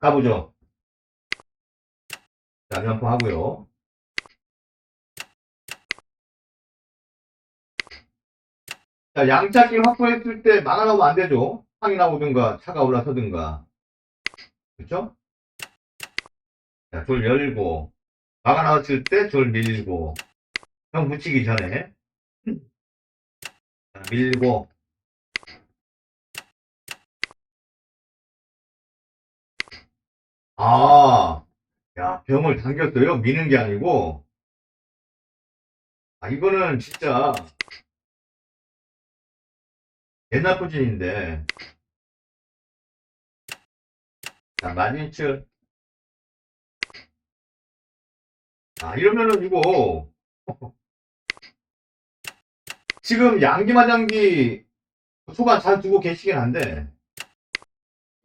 가보죠. 자, 면포 하고요. 자, 양차길 확보했을 때 막아나오면 안 되죠. 상이 나오든가 차가 올라서든가. 그쵸? 자, 줄 열고, 막아 나왔을 때 줄 밀고, 형 붙이기 전에, 자, 밀고, 아, 야, 병을 당겼어요? 미는 게 아니고, 아, 이거는 진짜, 옛날 포진인데, 자, 마진출. 아, 이러면은 이거, 지금 양기마장기 초반 잘 두고 계시긴 한데,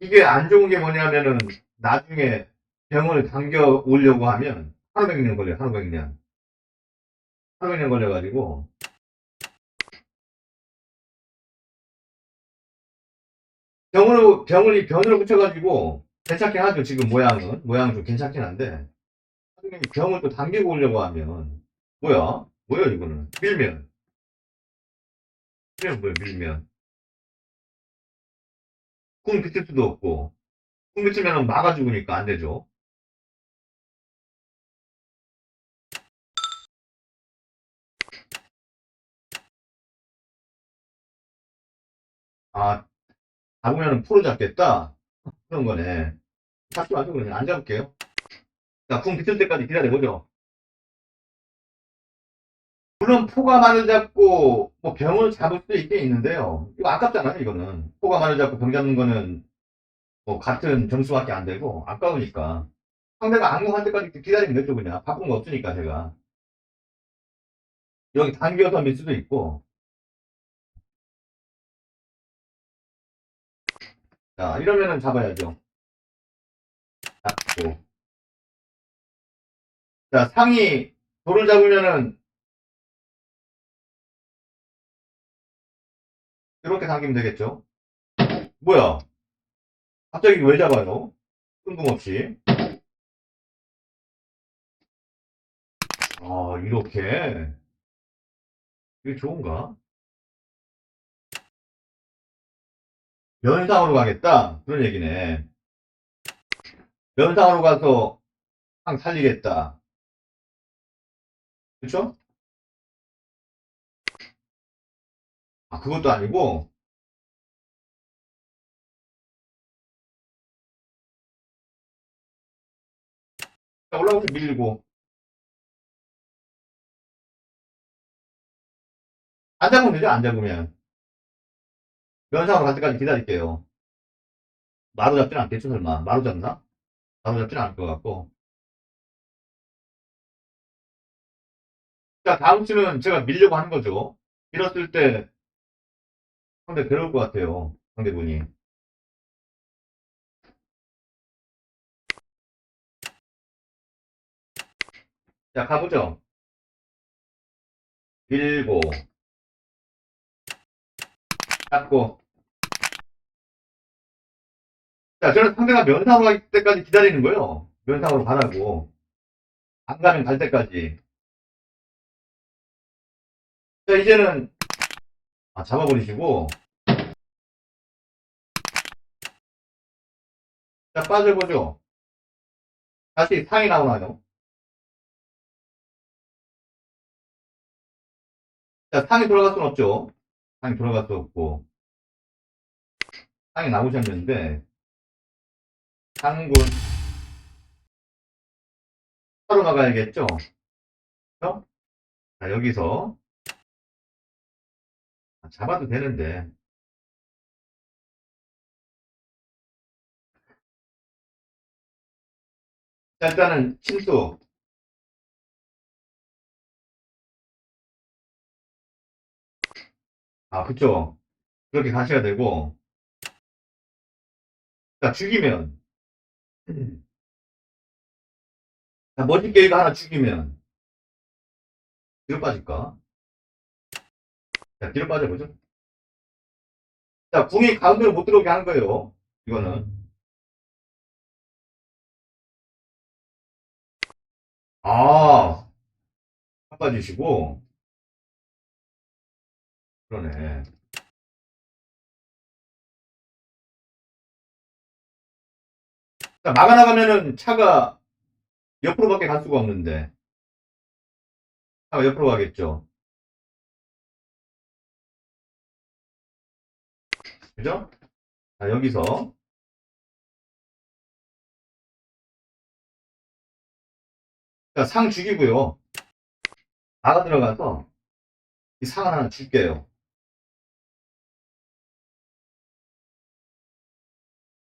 이게 안 좋은 게 뭐냐면은, 나중에 병을 당겨 오려고 하면, 하루 백년 걸려요, 하루 백년. 하루 백년 걸려가지고, 병으로, 병을 이 변으로 붙여가지고, 괜찮긴 하죠, 지금 모양은. 모양은 좀 괜찮긴 한데, 나중에 병을 또 당기고 오려고 하면, 뭐야? 뭐야, 이거는? 밀면. 밀면 뭐야, 밀면. 궁 비틀 수도 없고, 궁 비틀면 막아 죽으니까 안 되죠. 아, 잡으면 프로 잡겠다? 그런 거네. 잡지 마시고 그냥 안 잡을게요. 자, 궁 비틀 때까지 기다려보죠. 물론 포가만을 잡고 뭐 병을 잡을 수도 있긴 있는데요. 이거 아깝잖아요, 이거는. 포가만을 잡고 병 잡는 거는 뭐 같은 점수밖에 안 되고 아까우니까. 상대가 안공할 때까지 기다리면 되죠, 그냥. 바쁜 거 없으니까, 제가. 여기 당겨서 밀 수도 있고. 자, 이러면은 잡아야죠. 잡고. 자, 상이 돌을 잡으면은 이렇게 당기면 되겠죠? 뭐야? 갑자기 왜 잡아요? 뜬금없이. 아, 이렇게. 이게 좋은가? 면상으로 가겠다? 그런 얘기네. 면상으로 가서 상 살리겠다. 그쵸? 아, 그것도 아니고, 올라가서 밀고. 안 잡으면 되죠, 안 잡으면. 면상으로 갈 때까지 기다릴게요. 마루 잡진 않겠죠, 설마. 마루 잡나? 마루 잡진 않을 것 같고. 자, 다음 주는 제가 밀려고 하는 거죠. 밀었을 때 상대 괴로울 것 같아요. 상대분이. 자, 가보죠. 밀고, 잡고. 자, 저는 상대가 면상으로 갈 때까지 기다리는 거예요. 면상으로 가라고. 안 가면 갈 때까지. 자, 이제는, 아, 잡아버리시고. 자, 빠져보죠. 다시 상이 나오나요? 자, 상이 돌아갈 순 없죠. 상이 돌아갈 수 없고. 상이 나오셨는데, 상군. 하러 나가야겠죠? 그죠? 자, 여기서. 아, 잡아도 되는데. 자, 일단은 침수. 아, 그쵸. 그렇게 가셔야 되고, 자, 죽이면. 자, 멋진 계획 하나 죽이면. 뒤로 빠질까? 자, 뒤로 빠져보죠. 자, 궁이 가운데로 못 들어오게 하는 거예요. 이거는. 아, 바꿔주시고. 그러네. 자, 막아 나가면은 차가 옆으로밖에 갈 수가 없는데. 차가 옆으로 가겠죠. 그죠? 자, 여기서. 자, 상 죽이고요. 나가 들어가서 이상 하나 줄게요.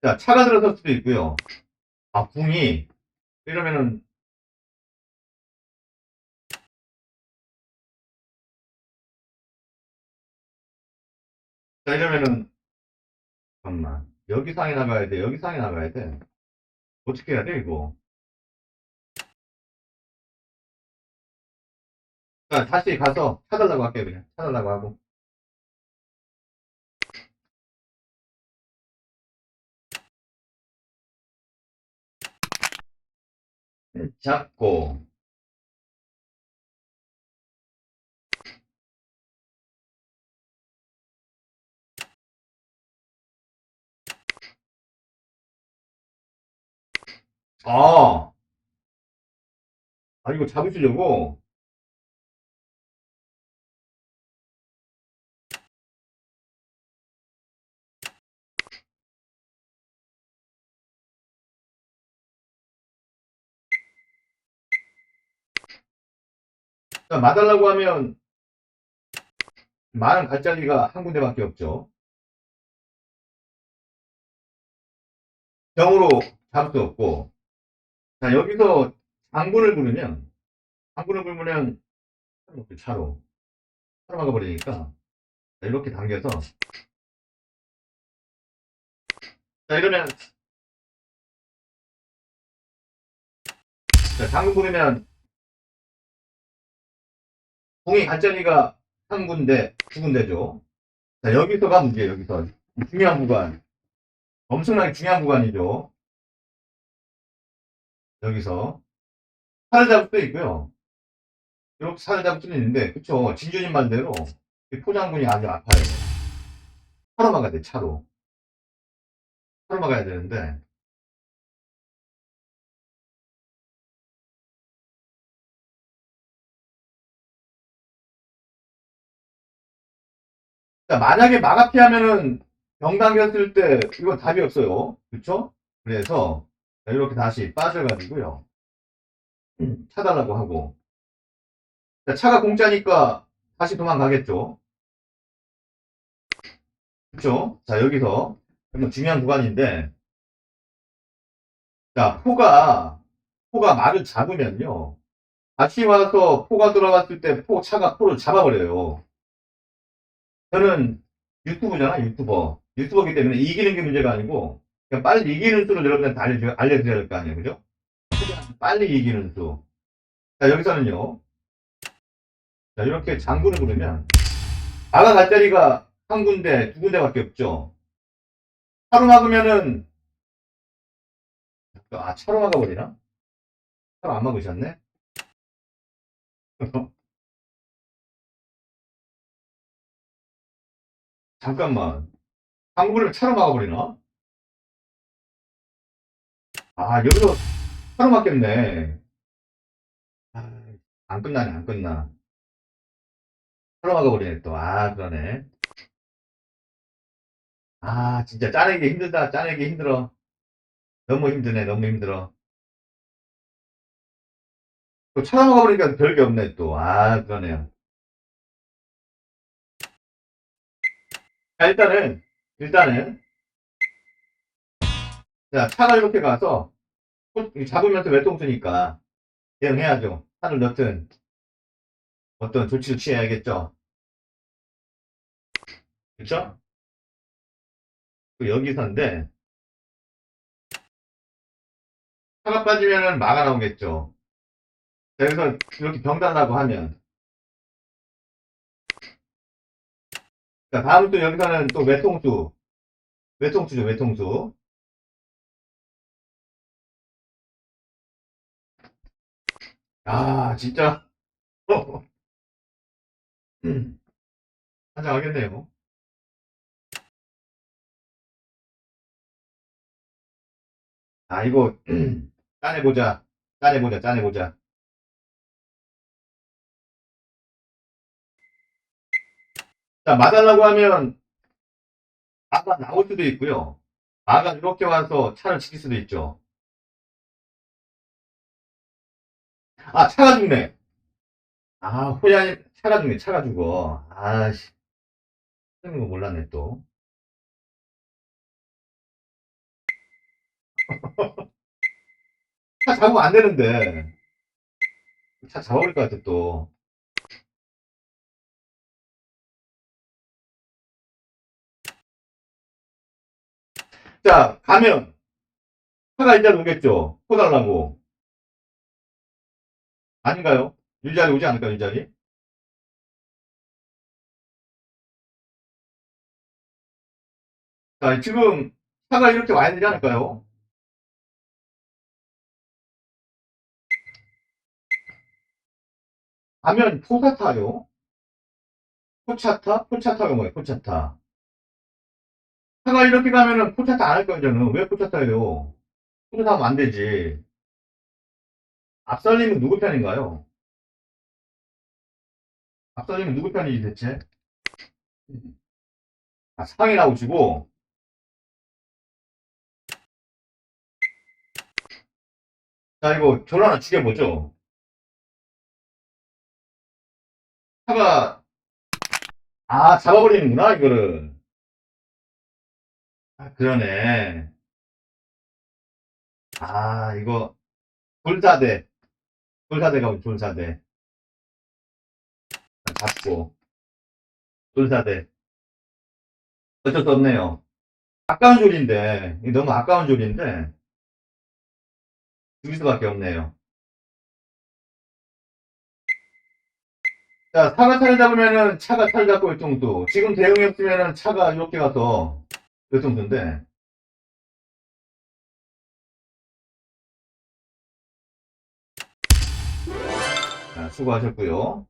자, 차가 들어설 수도 있고요. 아, 궁이 이러면은 자, 이러면은 잠깐만. 여기 상에 나가야 돼. 여기 상에 나가야 돼. 어떻게 해야 돼, 이거? 자, 다시 가서 찾으려고 할게요, 그냥. 찾으려고 하고. 잡고. 아, 아, 이거 잡으시려고? 마달라고 하면, 많은 갈자리가 한 군데밖에 없죠. 병으로 잡을 수 없고. 자, 여기서 장군을 부르면, 장군을 부르면, 차로, 차로 막아버리니까, 자, 이렇게 당겨서, 자, 이러면, 자, 장군 부르면, 공이 갈자리가 한 군데, 두 군데죠. 자, 여기서가 문제예요, 여기서. 중요한 구간. 엄청나게 중요한 구간이죠. 여기서. 살을 잡을 수도 있고요. 이렇게 살을 잡을 수도 있는데, 그쵸. 진주님 말대로, 이 포장군이 아주 아파요. 차로 막아야 돼, 차로. 차로 막아야 되는데, 자, 만약에 마가 피 하면은 병 당겼을 때 이건 답이 없어요. 그쵸? 그래서 자, 이렇게 다시 빠져가지고요. 차달라고 하고 자, 차가 공짜니까 다시 도망가겠죠. 그쵸? 자, 여기서 중요한 구간인데 자, 포가 포가 말을 잡으면요. 다시 와서 포가 들어갔을 때 포, 차가 포를 잡아버려요. 저는 유튜브잖아, 유튜버. 유튜버기 때문에 이기는 게 문제가 아니고, 그냥 빨리 이기는 수를 여러분한테 알려드, 알려드려야 될 거 아니에요, 그죠? 빨리 이기는 수. 자, 여기서는요. 자, 이렇게 장군을 부르면, 아가 갈 자리가 한 군데, 두 군데밖에 없죠. 차로 막으면은, 아, 차로 막아버리나? 차로 안 막으셨네? 잠깐만. 한국을 차로 막아버리나? 아, 여기서 차로 막겠네. 아, 안 끝나네, 안 끝나. 차로 막아버리네, 또. 아, 그러네. 아, 진짜 짜내기 힘들다, 짜내기 힘들어. 너무 힘드네, 너무 힘들어. 또 차로 막아버리니까 별게 없네, 또. 아, 그러네요. 자, 일단은, 일단은, 자, 차가 이렇게 가서, 손- 잡으면서 외통수니까, 대응해야죠. 차를 넣든, 어떤 조치를 취해야겠죠. 그쵸? 그 여기서인데, 차가 빠지면은 마가 나오겠죠. 자, 여기서 이렇게 병단하고 하면, 자, 다음 또 여기서는 또 외통수, 외통수죠, 외통수. 아, 진짜. 음. 한장 하겠네요. 아, 이거, 짜내보자. 짜내보자, 짜내보자. 자, 마달라고 하면, 마가 나올 수도 있고요. 마가 이렇게 와서 차를 지킬 수도 있죠. 아, 차가 죽네. 아, 호야이 차가 죽네, 차가 죽어. 아씨, 쓰는 거 몰랐네, 또. 차 잡으면 안 되는데. 차 잡아버릴 것 같아, 또. 자, 가면, 차가 일자리 오겠죠? 코 달라고. 아닌가요? 일자리 오지 않을까요, 일자리? 자, 지금 차가 이렇게 와야 되지 않을까요? 가면 포차타요? 포차타? 포차타가 뭐예요, 포차타? 차가 이렇게 가면은 포차타 안 할 거예요, 저는. 왜 포차타예요? 포차타 하면 안 되지. 앞살림은 누구 편인가요? 앞살림은 누구 편이지, 대체? 아, 상이 나오시고, 자, 이거 전화 하나 죽여보죠. 차가, 아, 잡아버리는구나, 이거를. 아, 그러네. 아, 이거, 돌사대. 돌사대가 우리 돌사대. 잡고, 돌사대. 어쩔 수 없네요. 아까운 이거 너무 아까운 줄인데, 죽일 수밖에 없네요. 자, 차가 차를 잡으면은 차가 차를 잡고 일정수. 지금 대응이 없으면은 차가 이렇게 가서 일 정수인데. 자, 수고하셨고요.